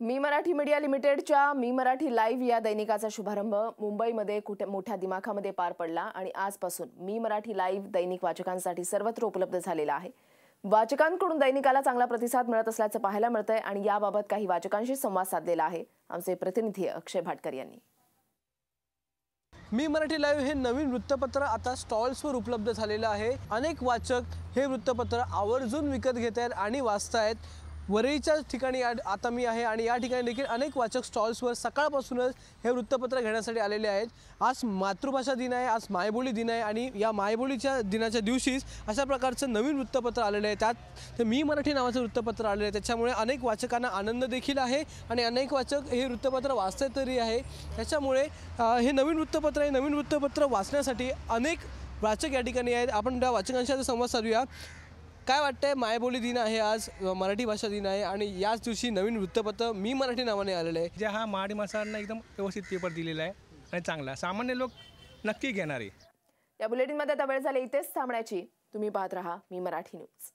मी Marathi media लिमिटेडच्या Mi Marathi live या दैनिकाचा शुभारंभ मुंबईमध्ये कुठे मोठ्या दिमाखामध्ये पार पडला आणि आजपासून मी मराठी लाईव्ह दैनिक वाचकांसाठी सर्वत्र उपलब्ध झालेला आहे. वाचकांकडून दैनिकाला चांगला प्रतिसाद मिळत असल्याचं पाहायला मिळतंय आणि याबाबत काही वाचकांशी संवाद साधलेला आहे. आमचे प्रतिनिधी अक्षय भाटकर यांनी. मी मराठी लाईव्ह हे नवीन वृत्तपत्र आता स्टॉल्सवर उपलब्ध झालेलं आहे. अनेक वाचक हे वृत्तपत्र आवर्जून विकत घेत आहेत आणि वाचतायत. वरळीच्या ठिकाणी आता मी आहे आणि या ठिकाणी देखील अनेक वाचक स्टॉल्सवर सकाळपासूनच हे वृत्तपत्र घेण्यासाठी आलेले आहेत. आज मातृभाषा दिन आहे आज मायबोली दिन आहे आणि या मायबोलीच्या दिनाच्या दिवशीच अशा प्रकारचं नवीन वृत्तपत्र आलेलं आहे. त्यात ते मी मराठी नावाचं वृत्तपत्र आलेलं आहे. त्याच्यामुळे अनेक वाचकांना आनंद देखील आहे आणि अनेक वाचक हे वृत्तपत्र वाचते तरी आहे. त्याच्यामुळे हे नवीन वृत्तपत्र आहे. नवीन वृत्तपत्र वाचण्यासाठी अनेक वाचक या ठिकाणी आहेत. आपण त्या वाचकांशी आता संवाद साधूया. काय वाटतंय? मायबोली दिन आहे आज मराठी भाषा दिन आहे आणि याच दिवशी नवीन वृत्तपत्र मी मराठी नावाने आलेलं आहे. जे हा मराठी माणसांना एकदम व्यवस्थित पेपर दिलेला आहे आणि चांगला सामान्य लोक नक्की घेणार आहे. या बुलेटिनमध्ये आता वेळ झाली इथेच थांबण्याची. तुम्ही पाहत राहा मी मराठी न्यूज.